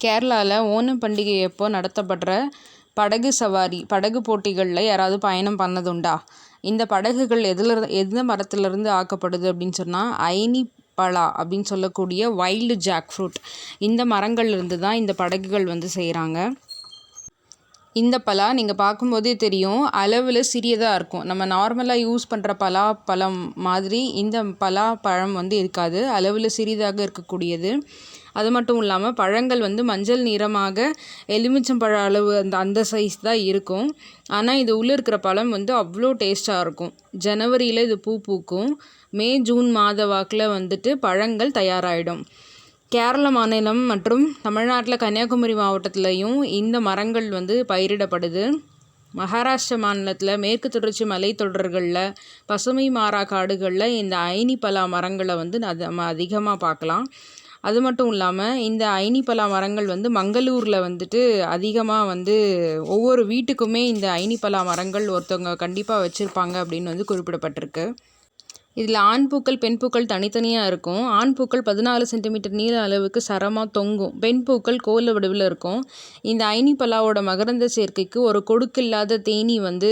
கேரளாவில் ஓணம் பண்டிகை அப்போ நடத்தப்படுற படகு சவாரி படகு போட்டிகளில் யாராவது பயணம் பண்ணதுண்டா? இந்த படகுகள் எதில் எந்த மரத்துலேருந்து ஆக்கப்படுது அப்படின்னு சொன்னால் ஐனி பலா அப்படின்னு சொல்லக்கூடிய வைல்டு ஜாக் ஃப்ரூட் இந்த மரங்கள்லேருந்து தான் இந்த படகுகள் வந்து செய்கிறாங்க இந்த பலா நீங்கள் பார்க்கும்போதே தெரியும் அளவில் சிறியதாக இருக்கும். நம்ம நார்மலாக யூஸ் பண்ணுற பலா பழம் மாதிரி இந்த பலா பழம் வந்து இருக்காது. அளவில் சிறிதாக இருக்கக்கூடியது. அது மட்டும் இல்லாமல் பழங்கள் வந்து மஞ்சள் நிறமாக எலுமிச்சம்பழ அளவு அந்த அந்த சைஸ் தான் இருக்கும். ஆனால் இது உள்ளே இருக்கிற பழம் வந்து அவ்வளோ டேஸ்ட்டாக இருக்கும். ஜனவரியில் இது பூ பூக்கும். மே ஜூன் மாத வாக்கில் வந்துட்டு பழங்கள் தயாராகிடும் கேரள மாநிலம் மற்றும் தமிழ்நாட்டில் கன்னியாகுமரி மாவட்டத்துலேயும் இந்த மரங்கள் வந்து பயிரிடப்படுது. மகாராஷ்டிர மாநிலத்தில் மேற்கு தொடர்ச்சி மலைத்தொடர்களில் பசுமை மாறா காடுகளில் இந்த ஐனி பலா மரங்களை வந்து நம்ம அதிகமாக பார்க்கலாம். அது மட்டும் இல்லாமல் இந்த ஐனி பலா மரங்கள் வந்து மங்களூரில் வந்துட்டு அதிகமாக வந்து ஒவ்வொரு வீட்டுக்குமே இந்த ஐனி பலா மரங்கள் ஒருத்தவங்க கண்டிப்பாக வச்சுருப்பாங்க அப்படின்னு வந்து குறிப்பிடப்பட்டிருக்கு. இதில் ஆண் பூக்கள் பெண் பூக்கள் தனித்தனியாக இருக்கும். ஆண் பூக்கள் பதினாலு சென்டிமீட்டர் நீள அளவுக்கு சரமாக தொங்கும். பெண் பூக்கள் கோல வடிவில் இருக்கும். இந்த ஐனி பலாவோட மகரந்த சேர்க்கைக்கு ஒரு கொடுக்கில்லாத தேனி வந்து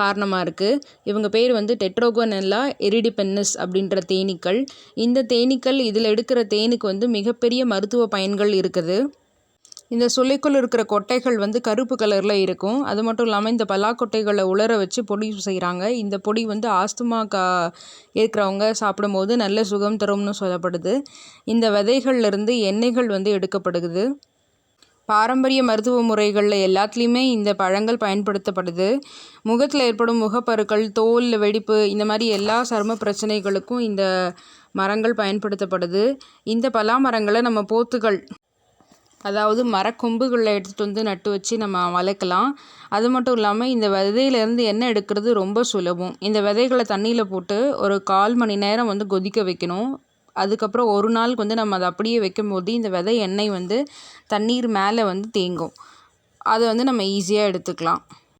காரணமாக இருக்குது இவங்க பேர் வந்து டெட்ரோகோனெல்லா எரிடிபென்னஸ் அப்படின்ற தேனீக்கள். இந்த தேனீக்கள் இதில் எடுக்கிற தேனுக்கு வந்து மிகப்பெரிய மருத்துவ பயன்கள் இருக்குது. இந்த சுளைக்குள் இருக்கிற கொட்டைகள் வந்து கருப்பு கலரில் இருக்கும். அது மட்டும் இல்லாமல் இந்த பலாக்கொட்டைகளை உலர வச்சு பொடி செய்கிறாங்க இந்த பொடி வந்து ஆஸ்துமா கா இருக்கிறவங்க சாப்பிடும்போது நல்ல சுகம் தரும்னு சொல்லப்படுது. இந்த விதைகள்லேருந்து எண்ணெய்கள் வந்து எடுக்கப்படுது பாரம்பரிய மருத்துவ முறைகளில் எல்லாத்துலேயுமே இந்த பழங்கள் பயன்படுத்தப்படுது. முகத்தில் ஏற்படும் முகப்பருக்கள் தோல் வெடிப்பு இந்த மாதிரி எல்லா சரும பிரச்சனைகளுக்கும் இந்த மரங்கள் பயன்படுத்தப்படுது. இந்த பலா மரங்களை நம்ம போத்துகள் அதாவது மரக்கொம்புகளில் எடுத்துகிட்டு வந்து நட்டு வச்சு நம்ம வளர்க்கலாம். அது மட்டும் இல்லாமல் இந்த விதையிலேருந்து எண்ணெய் எடுக்கிறது ரொம்ப சுலபம். இந்த விதைகளை தண்ணியில் போட்டு ஒரு கால் மணி நேரம் வந்து கொதிக்க வைக்கணும். அதுக்கப்புறம் ஒரு நாளுக்கு வந்து நம்ம அதை அப்படியே வைக்கும்போது இந்த விதை எண்ணெய் வந்து தண்ணீர் மேலே வந்து தேங்கும். அதை வந்து நம்ம ஈஸியாக எடுத்துக்கலாம்.